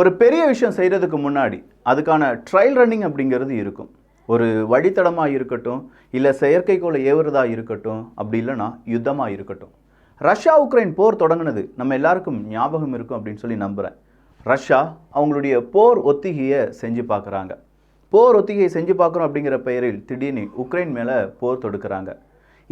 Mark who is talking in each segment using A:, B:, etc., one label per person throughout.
A: ஒரு பெரிய விஷயம் செய்கிறதுக்கு முன்னாடி அதுக்கான ட்ரையல் ரன்னிங் அப்படிங்கிறது இருக்கும் ஒரு வழித்தடமாக இருக்கட்டும் இல்லை செயற்கைக்கோளை ஏவுறதா இருக்கட்டும் அப்படி இல்லைன்னா யுத்தமாக இருக்கட்டும் ரஷ்யா உக்ரைன் போர் தொடங்கினது நம்ம எல்லாருக்கும் ஞாபகம் இருக்கும் அப்படின்னு சொல்லி நம்புகிறேன் ரஷ்யா அவங்களுடைய போர் ஒத்திகையை செஞ்சு பார்க்குறாங்க போர் ஒத்திகையை செஞ்சு பார்க்குறோம் அப்படிங்கிற பெயரில் திடீர்னு உக்ரைன் மேலே போர் தொடுக்கிறாங்க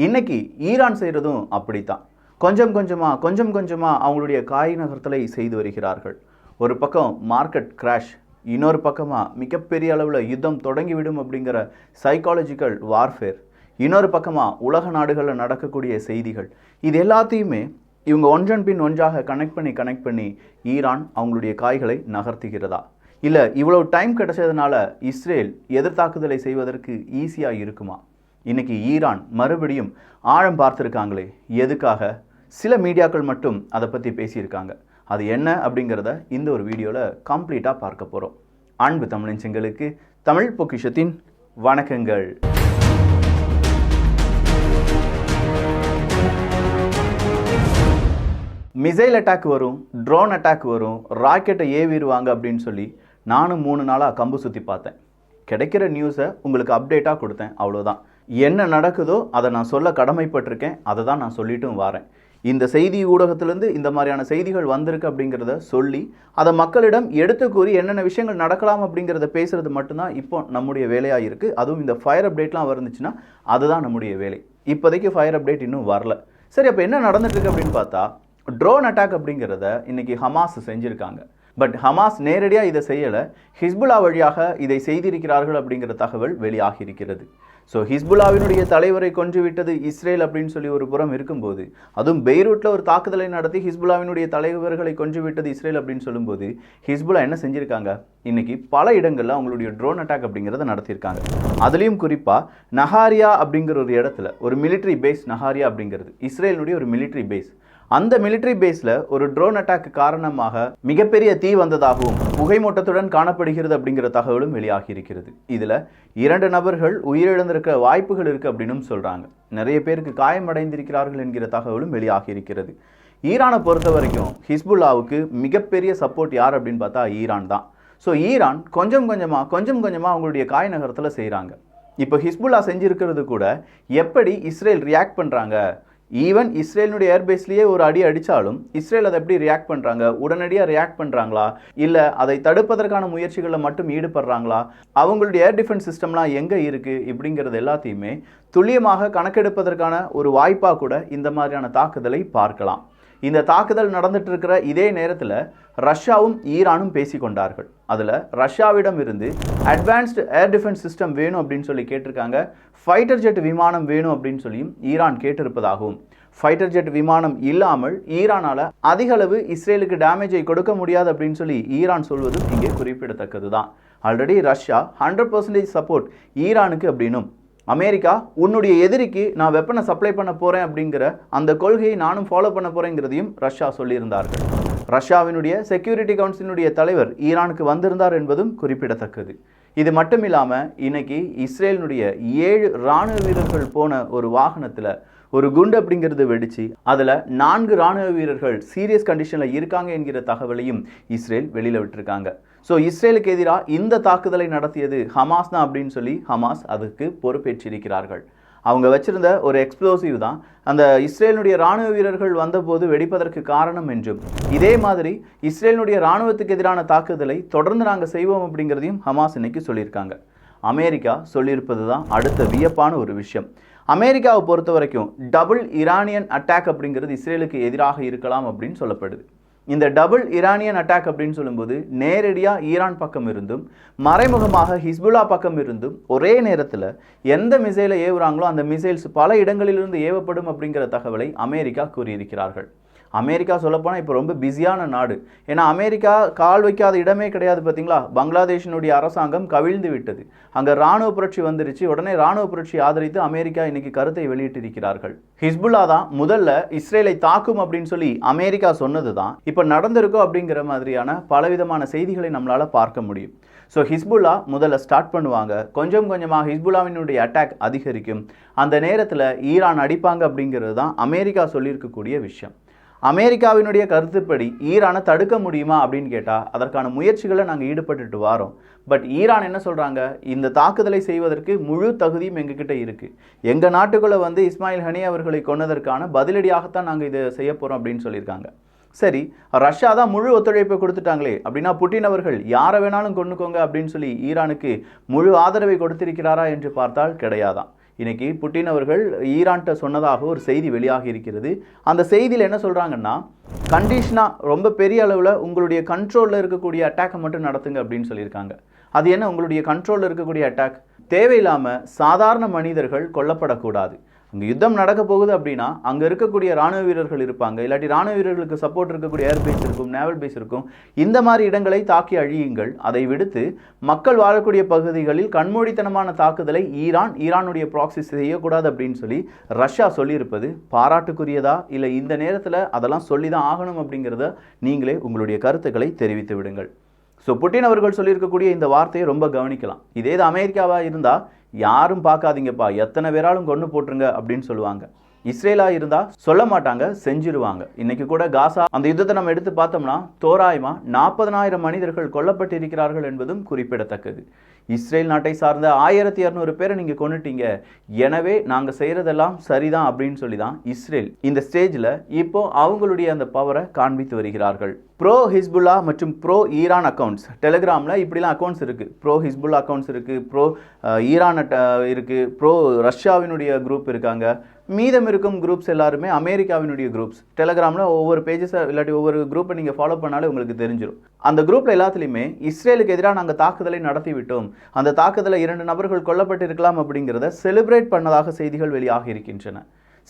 A: இன்றைக்கி ஈரான் செய்கிறதும் அப்படித்தான் கொஞ்சம் கொஞ்சமாக கொஞ்சம் கொஞ்சமாக அவங்களுடைய காய் நகரத்தலை செய்து வருகிறார்கள் ஒரு பக்கம் மார்க்கெட் கிராஷ் இன்னொரு பக்கமாக மிகப்பெரிய அளவில் யுத்தம் தொடங்கிவிடும் அப்படிங்கிற சைக்காலஜிக்கல் வார்ஃபேர் இன்னொரு பக்கமாக உலக நாடுகளில் நடக்கக்கூடிய செய்திகள் இது எல்லாத்தையுமே இவங்க ஒன்றன் பின் ஒன்றாக கனெக்ட் பண்ணி கனெக்ட் பண்ணி ஈரான் அவங்களுடைய காய்களை நகர்த்துகிறதா இல்லை இவ்வளோ டைம் கிடைச்சதுனால இஸ்ரேல் எதிர்த்தாக்குதலை செய்வதற்கு ஈஸியாக இருக்குமா இன்றைக்கி ஈரான் மறுபடியும் ஆழம் பார்த்துருக்காங்களே எதுக்காக சில மீடியாக்கள் மட்டும் அதை பற்றி பேசியிருக்காங்க அது என்ன அப்படிங்கிறத இந்த ஒரு வீடியோவில் கம்ப்ளீட்டாக பார்க்க போகிறோம் அன்பு தமிழின் செங்களுக்கு தமிழ் பொக்கிஷத்தின் வணக்கங்கள் மிசைல் அட்டாக் வரும் ட்ரோன் அட்டாக் வரும் ராக்கெட்டை ஏவிடுவாங்க அப்படின்னு சொல்லி நானும் மூணு நாளாக கம்பு சுற்றி பார்த்தேன் கிடைக்கிற நியூஸை உங்களுக்கு அப்டேட்டாக கொடுத்தேன் அவ்வளோதான் என்ன நடக்குதோ அதை நான் சொல்ல கடமைப்பட்டிருக்கேன் அதை தான் நான் சொல்லிட்டும் வரேன் இந்த செய்தி ஊடகத்திலேருந்து இந்த மாதிரியான செய்திகள் வந்திருக்கு அப்படிங்கிறத சொல்லி அதை மக்களிடம் எடுத்து கூறி என்னென்ன விஷயங்கள் நடக்கலாம் அப்படிங்கிறத பேசுகிறது மட்டும்தான் இப்போ நம்முடைய வேலையாக இருக்குது அதுவும் இந்த ஃபயர் அப்டேட்லாம் வந்துச்சுன்னா அதுதான் நம்முடைய வேலை இப்போதைக்கு ஃபயர் அப்டேட் இன்னும் வரல சரி அப்போ என்ன நடந்துட்டுருக்கு அப்படின்னு பார்த்தா ட்ரோன் அட்டாக் அப்படிங்கிறத இன்றைக்கி ஹமாஸ் செஞ்சுருக்காங்க பட் ஹமாஸ் நேரடியாக இதை செய்யலை ஹிஸ்புல்லா வழியாக இதை செய்திருக்கிறார்கள் அப்படிங்கிற தகவல் வெளியாகி இருக்கிறது ஸோ ஹிஸ்புல்லாவினுடைய தலைவரை கொன்றுவிட்டது இஸ்ரேல் அப்படின்னு சொல்லி ஒரு புறம் இருக்கும்போது அதுவும் பெய்ரூட்டில் ஒரு தாக்குதலை நடத்தி ஹிஸ்புல்லாவினுடைய தலைவர்களை கொன்றுவிட்டது இஸ்ரேல் அப்படின்னு சொல்லும்போது ஹிஸ்புல்லா என்ன செஞ்சுருக்காங்க இன்றைக்கி பல இடங்களில் அவங்களுடைய ட்ரோன் அட்டாக் அப்படிங்கிறத நடத்தியிருக்காங்க அதுலேயும் குறிப்பாக நஹாரியா அப்படிங்கிற ஒரு இடத்துல ஒரு மிலிட்ரி பேஸ் நஹாரியா அப்படிங்கிறது இஸ்ரேலினுடைய ஒரு மிலிட்ரி பேஸ் அந்த மிலிட்ரி பேஸில் ஒரு ட்ரோன் அட்டாக் காரணமாக மிகப்பெரிய தீ வந்ததாகவும் புகைமூட்டத்துடன் காணப்படுகிறது அப்படிங்கிற தகவலும் வெளியாகி இருக்கிறது இதில் இரண்டு நபர்கள் உயிரிழந்திருக்க வாய்ப்புகள் இருக்குது அப்படின்னு சொல்கிறாங்க நிறைய பேருக்கு காயமடைந்திருக்கிறார்கள் என்கிற தகவலும் வெளியாகி இருக்கிறது ஈரானை பொறுத்த வரைக்கும் ஹிஸ்புல்லாவுக்கு மிகப்பெரிய சப்போர்ட் யார் அப்படின்னு பார்த்தா ஈரான் தான் ஸோ ஈரான் கொஞ்சம் கொஞ்சமாக கொஞ்சம் கொஞ்சமாக அவங்களுடைய காய் நகரத்தில் செய்கிறாங்க இப்போ ஹிஸ்புல்லா செஞ்சுருக்கிறது கூட எப்படி இஸ்ரேல் ரியாக்ட் பண்ணுறாங்க ஈவன் இஸ்ரேலினுடைய ஏர்பேஸ்லேயே ஒரு அடி அடித்தாலும் இஸ்ரேல் அதை எப்படி ரியாக்ட் பண்ணுறாங்க உடனடியாக ரியாக்ட் பண்ணுறாங்களா இல்லை அதை தடுப்பதற்கான முயற்சிகளில் மட்டும் ஈடுபடுறாங்களா அவங்களுடைய ஏர் டிஃபென்ஸ் சிஸ்டம்லாம் எங்கே இருக்குது இப்படிங்கிறது எல்லாத்தையுமே துல்லியமாக கணக்கெடுப்பதற்கான ஒரு வாய்ப்பாக கூட இந்த மாதிரியான தாக்குதலை பார்க்கலாம் இந்த தாக்குதல் நடந்துட்டு இருக்கிற இதே நேரத்தில் ரஷ்யாவும் ஈரானும் பேசிக்கொண்டார்கள் அதில் ரஷ்யாவிடம் இருந்து அட்வான்ஸ்டு ஏர் டிஃபென்ஸ் சிஸ்டம் வேணும் அப்படின்னு சொல்லி கேட்டிருக்காங்க ஃபைட்டர் ஜெட் விமானம் வேணும் அப்படின்னு சொல்லியும் ஈரான் கேட்டிருப்பதாகவும் ஃபைட்டர் ஜெட் விமானம் இல்லாமல் ஈரானால் அதிக அளவு இஸ்ரேலுக்கு டேமேஜை கொடுக்க முடியாது அப்படின்னு சொல்லி ஈரான் சொல்வதும் இங்கே குறிப்பிடத்தக்கது தான் already Russia hundred percentage support ஈரானுக்கு அப்படின்னும் அமெரிக்கா உன்னுடைய எதிரிக்கு நான் வெப்பனை சப்ளை பண்ண போகிறேன் அப்படிங்கிற அந்த கொள்கையை நானும் ஃபாலோ பண்ண போகிறேங்கிறதையும் ரஷ்யா சொல்லியிருந்தார்கள் ரஷ்யாவினுடைய செக்யூரிட்டி கவுன்சிலினுடைய தலைவர் ஈரானுக்கு வந்திருந்தார் என்பதும் குறிப்பிடத்தக்கது இது மட்டும் இல்லாமல் இன்னைக்கு இஸ்ரேலினுடைய ஏழு இராணுவ வீரர்கள் போன ஒரு வாகனத்தில் ஒரு குண்டு அப்படிங்கிறது வெடிச்சு அதில் நான்கு இராணுவ வீரர்கள் சீரியஸ் கண்டிஷனில் இருக்காங்க என்கிற தகவலையும் இஸ்ரேல் வெளியில் விட்டுருக்காங்க ஸோ இஸ்ரேலுக்கு எதிராக இந்த தாக்குதலை நடத்தியது ஹமாஸ் தான் அப்படின்னு சொல்லி ஹமாஸ் அதுக்கு பொறுப்பேற்றிருக்கிறார்கள் அவங்க வச்சிருந்த ஒரு எக்ஸ்ப்ளோசிவ் தான் அந்த இஸ்ரேலினுடைய ராணுவ வீரர்கள் வந்தபோது வெடிப்பதற்கு காரணம் என்றும் இதே மாதிரி இஸ்ரேலுடைய ராணுவத்துக்கு எதிரான தாக்குதலை தொடர்ந்து நாங்கள் செய்வோம் அப்படிங்கிறதையும் ஹமாஸ் இன்னைக்கு சொல்லியிருக்காங்க அமெரிக்கா சொல்லியிருப்பது தான் அடுத்த வியப்பான ஒரு விஷயம் அமெரிக்காவை பொறுத்த வரைக்கும் டபுள் இரானியன் அட்டாக் அப்படிங்கிறது இஸ்ரேலுக்கு எதிராக இருக்கலாம் அப்படின்னு சொல்லப்படுது இந்த டபுள் ஈரானியன் அட்டாக் அப்படின்னு சொல்லும்போது நேரடியாக ஈரான் பக்கம் இருந்தும் மறைமுகமாக ஹிஸ்புல்லா பக்கம் இருந்தும் ஒரே நேரத்தில் எந்த மிசைலை ஏவுறாங்களோ அந்த மிசைல்ஸ் பல இடங்களிலிருந்து ஏவப்படும் அப்படிங்கிற தகவலை அமெரிக்கா கூறியிருக்கிறார்கள் அமெரிக்கா சொல்லப்போனால் இப்போ ரொம்ப பிஸியான நாடு ஏன்னா அமெரிக்கா கால் வைக்காத இடமே கிடையாது பார்த்தீங்களா பங்களாதேஷினுடைய அரசாங்கம் கவிழ்ந்து விட்டது அங்கே இராணுவ புரட்சி வந்துருச்சு உடனே இராணுவ புரட்சி ஆதரித்து அமெரிக்கா இன்னைக்கு கருத்தை வெளியிட்டிருக்கிறார்கள் ஹிஸ்புல்லா தான் முதல்ல இஸ்ரேலை தாக்கும் அப்படின்னு சொல்லி அமெரிக்கா சொன்னது தான் இப்போ நடந்திருக்கோ அப்படிங்கிற மாதிரியான பலவிதமான செய்திகளை நம்மளால் பார்க்க முடியும் ஸோ ஹிஸ்புல்லா முதல்ல ஸ்டார்ட் பண்ணுவாங்க கொஞ்சம் கொஞ்சமாக ஹிஸ்புல்லாவினுடைய அட்டாக் அதிகரிக்கும் அந்த நேரத்தில் ஈரான் அடிப்பாங்க அப்படிங்கிறது தான் அமெரிக்கா சொல்லியிருக்கக்கூடிய விஷயம் அமெரிக்காவினுடைய கருத்துப்படி ஈரானை தடுக்க முடியுமா அப்படின்னு கேட்டால் அதற்கான முயற்சிகளை நாங்கள் ஈடுபட்டுட்டு வரோம் பட் ஈரான் என்ன சொல்கிறாங்க இந்த தாக்குதலை செய்வதற்கு முழு தகுதியும் எங்ககிட்ட இருக்குது எங்கள் நாட்டுக்குள்ளே வந்து இஸ்மாயில் ஹனி அவர்களை கொன்னதற்கான பதிலடியாகத்தான் நாங்கள் இதை செய்ய போகிறோம் அப்படின்னு சொல்லியிருக்காங்க சரி ரஷ்யா தான் முழு ஒத்துழைப்பை கொடுத்துட்டாங்களே அப்படின்னா புட்டின் அவர்கள் யாரை வேணாலும் கொண்டுக்கோங்க அப்படின்னு சொல்லி ஈரானுக்கு முழு ஆதரவை கொடுத்திருக்கிறாரா என்று பார்த்தால் கிடையாதான் இன்றைக்கி புட்டின் அவர்கள் ஈரான்கிட்ட சொன்னதாக ஒரு செய்தி வெளியாகி இருக்கிறது அந்த செய்தியில் என்ன சொல்கிறாங்கன்னா கண்டிஷனாக ரொம்ப பெரிய அளவில் உங்களுடைய கண்ட்ரோலில் இருக்கக்கூடிய அட்டாக்கை மட்டும் நடத்துங்க அப்படின்னு சொல்லியிருக்காங்க அது என்ன உங்களுடைய கண்ட்ரோலில் இருக்கக்கூடிய அட்டாக் தேவையில்லாமல் சாதாரண மனிதர்கள் கொல்லப்படக்கூடாது இங்கே யுத்தம் நடக்க போகுது அப்படின்னா அங்கே இருக்கக்கூடிய ராணுவ வீரர்கள் இருப்பாங்க இல்லாட்டி ராணுவ வீரர்களுக்கு சப்போர்ட் இருக்கக்கூடிய ஏர்பேஸ் இருக்கும் நேவல் பேஸ் இருக்கும் இந்த மாதிரி இடங்களை தாக்கி அழியுங்கள் அதை விடுத்து மக்கள் வாழக்கூடிய பகுதிகளில் கண்மூடித்தனமான தாக்குதலை ஈரான் ஈரானுடைய ப்ராக்சிஸ் செய்யக்கூடாது அப்படின்னு சொல்லி ரஷ்யா சொல்லியிருப்பது பாராட்டுக்குரியதா இல்லை இந்த நேரத்தில் அதெல்லாம் சொல்லி தான் ஆகணும் அப்படிங்கிறத நீங்களே உங்களுடைய கருத்துக்களை தெரிவித்து விடுங்கள் ஸோ புட்டின் அவர்கள் சொல்லியிருக்கக்கூடிய இந்த வார்த்தையை ரொம்ப கவனிக்கலாம் இதே இது அமெரிக்காவாக இருந்தால் யாரும் பார்க்காதீங்கப்பா எத்தனை பேராலும் கொண்டு போட்டுருங்க அப்படின்னு சொல்லுவாங்க இஸ்ரேலாக இருந்தால் சொல்ல மாட்டாங்க செஞ்சிருவாங்க இன்னைக்கு கூட காசா அந்த யுத்தத்தை நம்ம எடுத்து பார்த்தோம்னா தோராயமாக நாற்பதனாயிரம் மனிதர்கள் கொல்லப்பட்டிருக்கிறார்கள் என்பதும் குறிப்பிடத்தக்கது இஸ்ரேல் நாட்டை சார்ந்த ஆயிரத்தி இரநூறு பேரை நீங்கள் கொண்டுட்டீங்க எனவே நாங்கள் செய்கிறதெல்லாம் சரிதான் அப்படின்னு சொல்லி தான் இஸ்ரேல் இந்த ஸ்டேஜில் இப்போ அவங்களுடைய அந்த பவரை காண்பித்து வருகிறார்கள் ப்ரோ ஹிஸ்புல்லா மற்றும் ப்ரோ ஈரான் அக்கௌண்ட்ஸ் டெலிகிராமில் இப்படிலாம் அக்கௌண்ட்ஸ் இருக்குது ப்ரோ ஹிஸ்புல்லா அக்கௌண்ட்ஸ் இருக்குது ப்ரோ ஈரான் இருக்குது ப்ரோ ரஷ்யாவினுடைய குரூப் இருக்காங்க மீதம் இருக்கும் குரூப்ஸ் எல்லாருமே அமெரிக்காவினுடைய குரூப்ஸ் டெலகிராமில் ஒவ்வொரு பேஜஸை இல்லாட்டி ஒவ்வொரு குரூப்பை நீங்கள் ஃபாலோ பண்ணாலே உங்களுக்கு தெரிஞ்சிடும் அந்த குரூப்பில் எல்லாத்துலேயுமே இஸ்ரேலுக்கு எதிராக நாங்கள் தாக்குதலை நடத்தி விட்டோம் அந்த தாக்குதலில் இரண்டு நபர்கள் கொல்லப்பட்டிருக்கலாம் அப்படிங்கிறத செலிப்ரேட் பண்ணதாக செய்திகள் வெளியாக இருக்கின்றன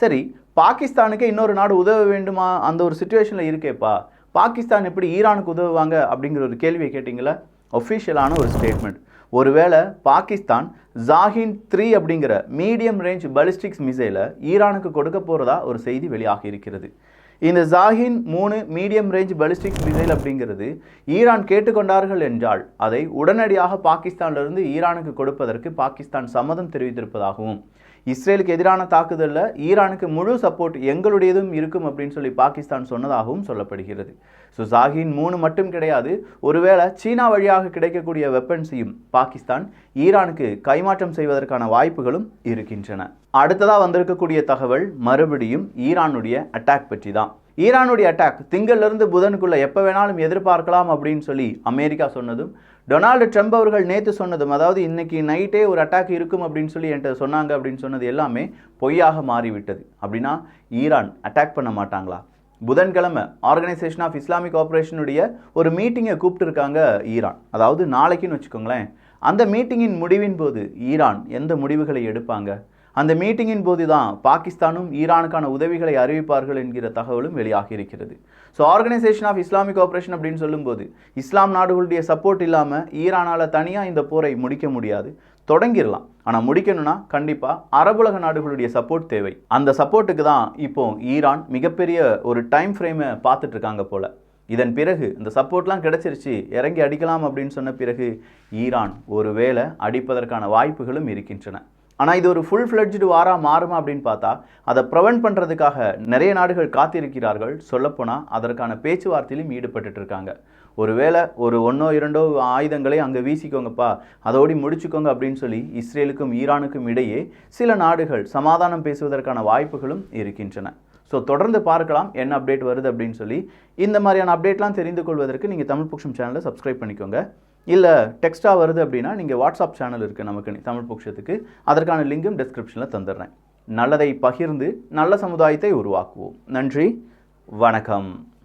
A: சரி பாகிஸ்தானுக்கு இன்னொரு நாடு உதவ வேண்டுமா அந்த ஒரு சுச்சுவேஷனில் இருக்கேப்பா பாகிஸ்தான் எப்படி ஈரானுக்கு உதவுவாங்க அப்படிங்கிற ஒரு கேள்வியை கேட்டிங்களா ஒஃபிஷியலான ஒரு ஸ்டேட்மெண்ட் ஒருவேளை பாகிஸ்தான் ஜாஹின் த்ரீ அப்படிங்கிற மீடியம் ரேஞ்ச் பலிஸ்டிக்ஸ் மிசைலை ஈரானுக்கு கொடுக்க போகிறதா ஒரு செய்தி வெளியாகி இருக்கிறது இந்த ஜாஹின் மூணு மீடியம் ரேஞ்ச் பலிஸ்டிக் மிசைல் அப்படிங்கிறது ஈரான் கேட்டுக்கொண்டார்கள் என்றால் அதை உடனடியாக பாகிஸ்தானிலிருந்து ஈரானுக்கு கொடுப்பதற்கு பாகிஸ்தான் சம்மதம் தெரிவித்திருப்பதாகவும் இஸ்ரேலுக்கு எதிரான தாக்குதலில் ஈரானுக்கு முழு சப்போர்ட் எங்களுடையதும் இருக்கும் அப்படின்னு சொல்லி பாகிஸ்தான் சொன்னதாகவும் சொல்லப்படுகிறது ஸோ ஜாகின் மூணு மட்டும் கிடையாது ஒருவேளை சீனா வழியாக கிடைக்கக்கூடிய வெப்பன்ஸையும் பாகிஸ்தான் ஈரானுக்கு கைமாற்றம் செய்வதற்கான வாய்ப்புகளும் இருக்கின்றன அடுத்ததாக வந்திருக்கக்கூடிய தகவல் மறுபடியும் ஈரானுடைய அட்டாக் பற்றி தான் ஈரானுடைய அட்டாக் திங்கள்லேருந்து புதனுக்குள்ளே எப்போ வேணாலும் எதிர்பார்க்கலாம் அப்படின்னு சொல்லி அமெரிக்கா சொன்னதும் டொனால்டு ட்ரம்ப் அவர்கள் நேற்று சொன்னதும் அதாவது இன்றைக்கி நைட்டே ஒரு அட்டாக் இருக்கும் அப்படின்னு சொல்லி என்கிட்ட சொன்னாங்க அப்படின்னு சொன்னது எல்லாமே பொய்யாக மாறிவிட்டது அப்படின்னா ஈரான் அட்டாக் பண்ண மாட்டாங்களா புதன்கிழமை ஆர்கனைசேஷன் ஆஃப் இஸ்லாமிக் ஆப்ரேஷனுடைய ஒரு மீட்டிங்கை கூப்பிட்டுருக்காங்க ஈரான் அதாவது நாளைக்குன்னு வச்சுக்கோங்களேன் அந்த மீட்டிங்கின் முடிவின் போது ஈரான் எந்த முடிவுகளை எடுப்பாங்க அந்த மீட்டிங்கின் போது தான் பாகிஸ்தானும் ஈரானுக்கான உதவிகளை அறிவிப்பார்கள் என்கிற தகவலும் வெளியாகி இருக்கிறது so organisation of Islamic operation அப்படின்னு சொல்லும்போது இஸ்லாம் நாடுகளுடைய சப்போர்ட் இல்லாமல் ஈரானால் தனியாக இந்த போரை முடிக்க முடியாது தொடங்கிடலாம் ஆனால் முடிக்கணும்னா கண்டிப்பாக அரபுலக நாடுகளுடைய சப்போர்ட் தேவை அந்த சப்போர்ட்டுக்கு தான் இப்போ ஈரான் மிகப்பெரிய ஒரு டைம் ஃப்ரேமை பார்த்துட்ருக்காங்க போல் இதன் பிறகு இந்த சப்போர்ட்லாம் கிடச்சிருச்சு இறங்கி அடிக்கலாம் அப்படின்னு சொன்ன பிறகு ஈரான் ஒருவேளை அடிப்பதற்கான வாய்ப்புகளும் இருக்கின்றன ஆனால் இது ஒரு ஃபுல் ஃப்ளட்ஜ்டு வாராக மாறுமா அப்படின்னு பார்த்தா அதை ப்ரிவெண்ட் பண்ணுறதுக்காக நிறைய நாடுகள் காத்திருக்கிறார்கள் சொல்லப்போனால் அதற்கான பேச்சுவார்த்தையிலும் ஈடுபட்டு இருக்காங்க ஒருவேளை ஒரு ஒன்றோ இரண்டோ ஆயுதங்களை அங்கே வீசிக்கோங்கப்பா அதோடி முடிச்சுக்கோங்க அப்படின்னு சொல்லி இஸ்ரேலுக்கும் ஈரானுக்கும் இடையே சில நாடுகள் சமாதானம் பேசுவதற்கான வாய்ப்புகளும் இருக்கின்றன ஸோ தொடர்ந்து பார்க்கலாம் என்ன அப்டேட் வருது அப்படின்னு சொல்லி இந்த மாதிரியான அப்டேட்லாம் தெரிந்து கொள்வதற்கு நீங்கள் தமிழ் புக்ஷம் சேனலை சப்ஸ்கிரைப் பண்ணிக்கோங்க இல்லை டெக்ஸ்ட்டாக வருது அப்படின்னா நீங்கள் வாட்ஸ்அப் சேனல் இருக்குது நமக்கு தமிழ் பொக்ஷத்துக்கு அதற்கான லிங்கும் டிஸ்கிரிப்ஷனில் தந்துடுறேன் நல்லதை பகிர்ந்து நல்ல சமுதாயத்தை உருவாக்குவோம் நன்றி வணக்கம்